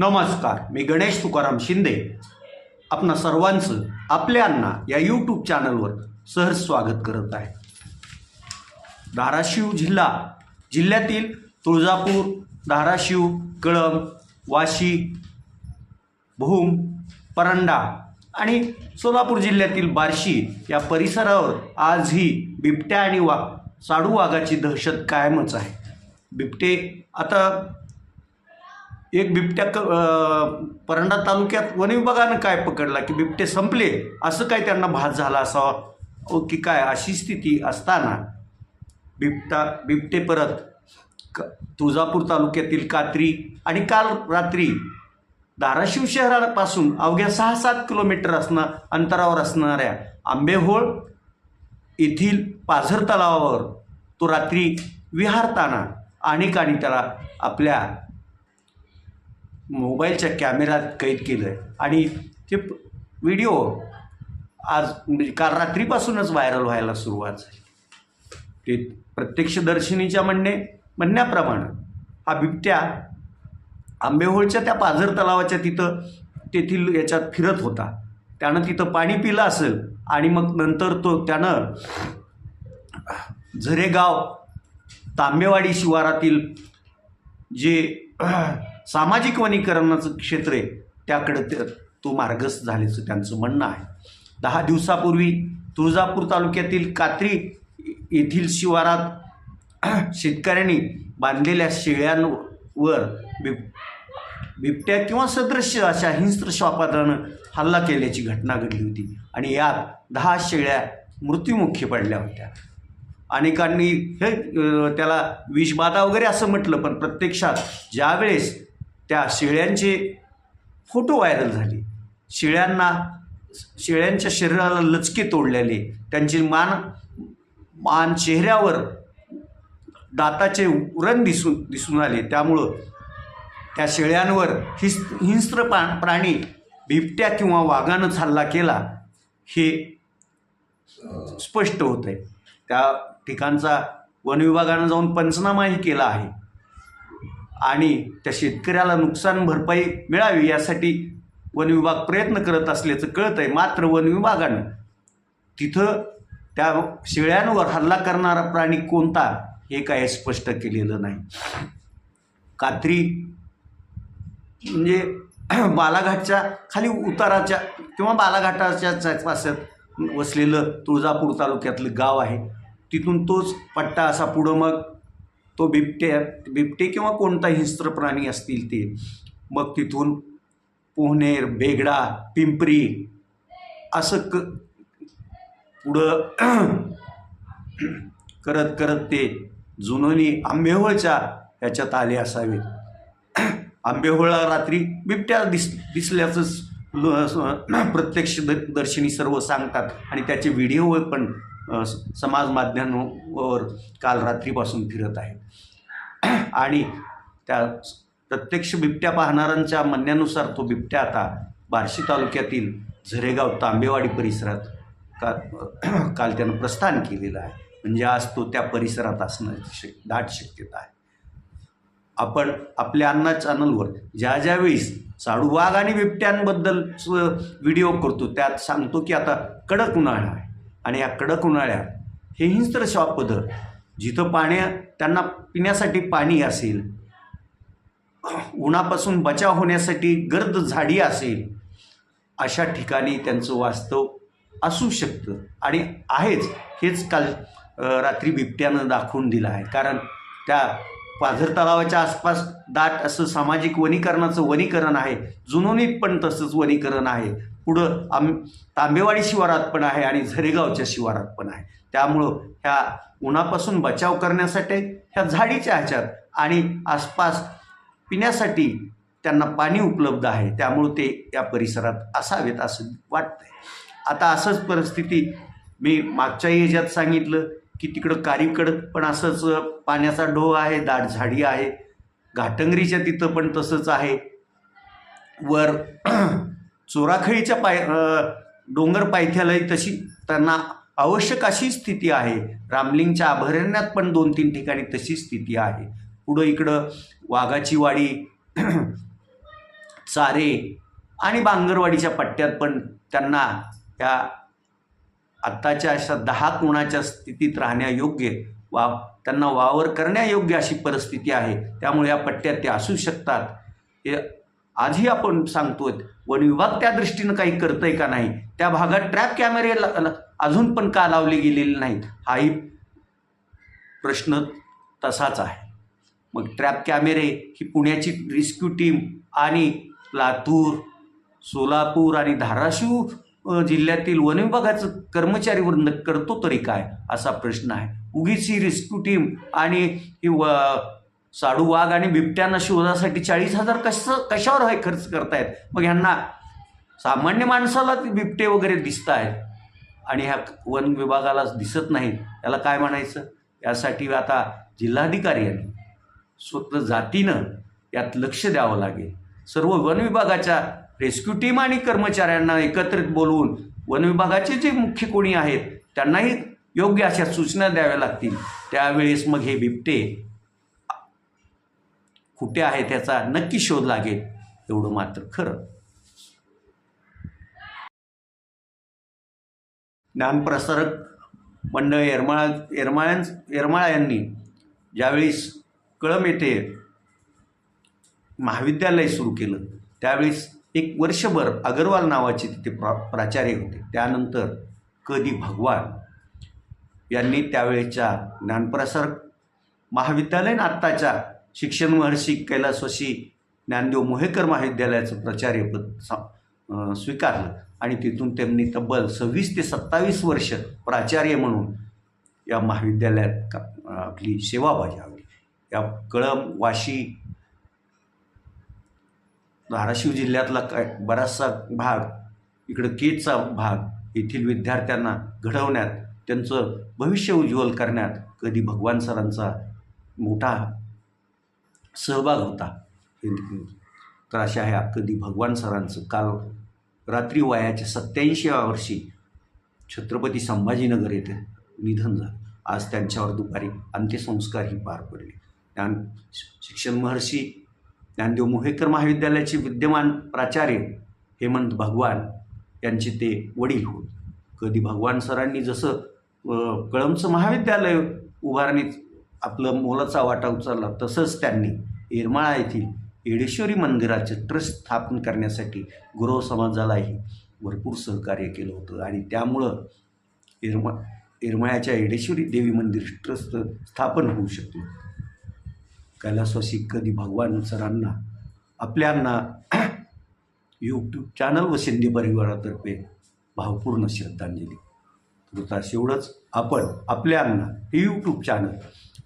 नमस्कार मी गणेश तुकाराम शिंदे. आपणा सर्वांचं आपल्यांना या यूट्यूब चॅनलवर सहज स्वागत करत आहे. धाराशिव जिल्हा जिल्ह्यातील तुळजापूर धाराशिव कळंब वाशी भूम परंडा आणि सोलापूर जिल्ह्यातील बार्शी या परिसरावर आजही बिबट्या आणि वा साडू वाघाची दहशत कायमच आहे. बिबटे आता एक बिबट्या क परंडा तालुक्यात वन विभागानं काय पकडला की बिबटे संपले असं काय त्यांना भास झाला असावा? ओ की काय अशी स्थिती असताना बिबटा बिबटे परत क तुळजापूर तालुक्यातील कात्री आणि काल रात्री धाराशिव शहरापासून अवघ्या सहा सात किलोमीटर असणं अंतरावर असणाऱ्या आंबेहोळ येथील पाझर तलावावर तो रात्री विहारताना आणि त्याला आपल्या मोबाईलच्या कॅमेऱ्यात कैद केलं आहे आणि ते व्हिडिओ आज म्हणजे काल रात्रीपासूनच व्हायरल व्हायला सुरुवात झाली. ते प्रत्यक्षदर्शिनीच्या म्हणणे म्हणण्याप्रमाणे हा बिबट्या आंबेहोळच्या त्या पाझर तलावाच्या तिथं तेथील याच्यात फिरत होता. त्यानं तिथं पाणी पिलं असेल आणि मग नंतर तो त्यानं झरेगाव तांबेवाडी शिवारातील जे सामाजिक वनीकरणाचं क्षेत्र आहे त्याकडे ते तो मार्गस्थ झाल्याचं त्यांचं म्हणणं आहे. दहा दिवसापूर्वी तुळजापूर तालुक्यातील कात्री येथील शिवारात शेतकऱ्यांनी बांधलेल्या शेळ्यांवर बिब बिबट्या किंवा सदृश्य अशा हिंस्त्र श्वापादानं हल्ला केल्याची घटना घडली होती आणि यात दहा शेळ्या मृत्युमुखी पडल्या होत्या. अनेकांनी हे त्याला विषबाधा वगैरे असं म्हटलं पण प्रत्यक्षात ज्यावेळेस त्या शेळ्यांचे फोटो व्हायरल झाले. शेळ्यांना शेळ्यांच्या शरीराला लचके तोडलेले. त्यांची मान मान चेहऱ्यावर दाताचे उरण दिसून दिसून आले. त्यामुळं त्या शेळ्यांवर हिस हिंस्त्र पा प्राणी बिबट्या किंवा वाघानं हल्ला केला हे स्पष्ट होत आहे त्या ठिकाणचा वनविभागानं जाऊन पंचनामाही केला आहे. आणि त्या शेतकऱ्याला नुकसान भरपाई मिळावी यासाठी वन विभाग प्रयत्न करत असल्याचं कळत आहे मात्र वन विभागानं तिथं त्या शेळ्यांवर हल्ला करणारा प्राणी कोणता हे काय स्पष्ट केलेलं नाही. कात्री म्हणजे बालाघाटच्या खाली उताराच्या किंवा बालाघाटाच्या च्या- वसलेलं तुळजापूर तालुक्यातलं गाव आहे. तिथून तोच पट्टा असा पुढं मग तो बिबटे बिबटे किंवा कोणता हिंस्त्र प्राणी असतील ते मग तिथून पोहनेर बेगडा पिंपरी असं क पुढं करत करत ते जुनोनी आंबेहोळच्या ह्याच्यात आले असावे आंबेहोळा रात्री बिबट्या दिस दिसल्याचंच प्रत्यक्ष द- दर्शनी सर्व सांगतात आणि त्याचे व्हिडिओ पण समाज माध्यमांवर काल रात्रीपासून फिरत आहेत आणि त्या प्रत्यक्ष बिबट्या पाहणाऱ्यांच्या म्हणण्यानुसार तो बिबट्या आता बार्शी तालुक्यातील झरेगाव तांबेवाडी परिसरात का काल त्यानं प्रस्थान केलेलं आहे. म्हणजे आज तो त्या परिसरात असण्याची शक दाट शक्यता आहे. आपण आपल्या अन्ना चॅनलवर ज्या ज्या चाडू वाघ आणि बिबट्यांबद्दल व्हिडिओ करतो त्यात सांगतो की आता कडक उन्हाळा आहे. आणि या कडक उन्हाळ्यात हे हिंस्त्र श्वापद जिथं पाण्या त्यांना पिण्यासाठी पाणी असेल उन्हापासून बचाव होण्यासाठी गर्द झाडी असेल अशा ठिकाणी त्यांचं वास्तव असू शकतं. आणि आहेच हेच काल रात्री बिबट्यानं दाखवून दिलं आहे. कारण त्या पाझर तलावाच्या आसपास दाट असं सामाजिक वनीकरणाचं वनीकरण आहे. जुनोनीत पण तसंच वनीकरण आहे. पुढं आम तांबेवाडी शिवारात पण आहे आणि झरेगावच्या शिवारात पण आहे. त्यामुळं ह्या उन्हापासून बचाव करण्यासाठी ह्या झाडीच्या ह्याच्यात आणि आसपास पिण्यासाठी त्यांना पाणी उपलब्ध आहे. त्यामुळं ते या परिसरात असावेत असं वाटतंय. आता असंच परिस्थिती मी मागच्याही ह्याच्यात सांगितलं की तिकडं कारीकडं पण असंच पाण्याचा डोह आहे दाट झाडी आहे. घाटंगरीच्या तिथं पण तसंच आहे. वर चोराखळीच्या पाय डोंगर पायथ्यालाही तशी त्यांना आवश्यक अशी स्थिती आहे. रामलिंगच्या अभयारण्यात पण दोन तीन ठिकाणी तशी स्थिती आहे. पुढं इकडं वाघाची वाडी चारे आणि बांगरवाडीच्या पट्ट्यात पण त्यांना या आत्ताच्या अशा दहा कोणाच्या स्थितीत राहण्यायोग्य वा त्यांना वावर करण्यायोग्य अशी परिस्थिती आहे. त्यामुळे या पट्ट्यात ते असू शकतात. हे आजही आपण सांगतोय वन विभाग त्या दृष्टीनं काही करतंय का नाही? त्या भागात ट्रॅप कॅमेरे ल- अजून पण का लावले गेलेले नाहीत? हाही प्रश्न तसाच आहे. मग ट्रॅप कॅमेरे ही पुण्याची रेस्क्यू टीम आणि लातूर सोलापूर आणि धाराशिव जिल्ह्यातील वनविभागाचं कर्मचारी वृंद करतो तरी काय? असा प्रश्न आहे. उगीच ही रेस्क्यू टीम आणि ही व साडू वाघ आणि बिबट्यांना शोधासाठी चाळीस हजार कसं कशावर हे खर्च करतायत? मग ह्यांना सामान्य माणसाला ती बिबटे वगैरे दिसत आहेत. आणि ह्या वन विभागाला दिसत नाहीत. त्याला काय म्हणायचं? यासाठी आता जिल्हाधिकाऱ्यांनी स्वतः जातीनं यात लक्ष द्यावं लागेल. सर्व वन विभागाच्या रेस्क्यू टीम आणि कर्मचाऱ्यांना एकत्रित बोलवून वन विभागाचे जे मुख्य कोणी आहेत त्यांनाही योग्य अशा सूचना द्याव्या लागतील. त्यावेळेस मग हे बिबटे कुठे आहे त्याचा नक्की शोध लागेल एवढं मात्र खरं. ज्ञानप्रसारक मंडळ येरमाळा येरमाळ्यां येरमाळा यांनी ज्यावेळेस कळम येथे महाविद्यालय सुरू केलं त्यावेळेस एक वर्षभर अगरवाल नावाचे तिथे प्रा प्राचार्य होते. त्यानंतर कधी भगवान यांनी त्यावेळेच्या ज्ञानप्रसारक महाविद्यालय आत्ताच्या शिक्षण महर्षी कैलासवासी ज्ञानदेव मोहेकर महाविद्यालयाचं प्राचार्यपद सा स्वीकारलं. आणि तिथून त्यांनी तब्बल सव्वीस ते सत्तावीस वर्ष प्राचार्य म्हणून या महाविद्यालयात का आपली सेवा बजावली. या कळम वाशी धाराशिव जिल्ह्यातला काय बराचसा भाग इकडं केचा भाग येथील विद्यार्थ्यांना घडवण्यात त्यांचं भविष्य उज्ज्वल करण्यात कधी भगवान सरांचा मोठा सहभाग होता. तर अशा ह्या कधी भगवान सरांचं. काल रात्री वयाच्या सत्याऐंशीव्या वर्षी छत्रपती संभाजीनगर येथे निधन झालं. आज त्यांच्यावर दुपारी अंत्यसंस्कारही पार पडले. ज्ञान शिक्षण महर्षी ज्ञानदेव मोहेकर महाविद्यालयाचे विद्यमान प्राचार्य हेमंत भगवान यांचे ते वडील होत कधी भगवान सरांनी जसं कळमचं महाविद्यालय उभारणीत आपलं मोलाचा वाटा उचलला. तसंच त्यांनी येरमाळा येथील येडेश्वरी मंदिराचे ट्रस्ट स्थापन करण्यासाठी गुरव समाजालाही भरपूर सहकार्य केलं होतं. आणि त्यामुळं येरमा येरमाळ्याच्या येडेश्वरी देवी मंदिर ट्रस्ट स्थापन होऊ शकलं. कैलासवासी कधी भगवान सरांना आपल्यांना यूट्यूब चॅनल व शिंदे परिवारातर्फे भावपूर्ण श्रद्धांजली. तुर्तास एवढंच आपण आपल्यांना हे यूट्यूब चॅनल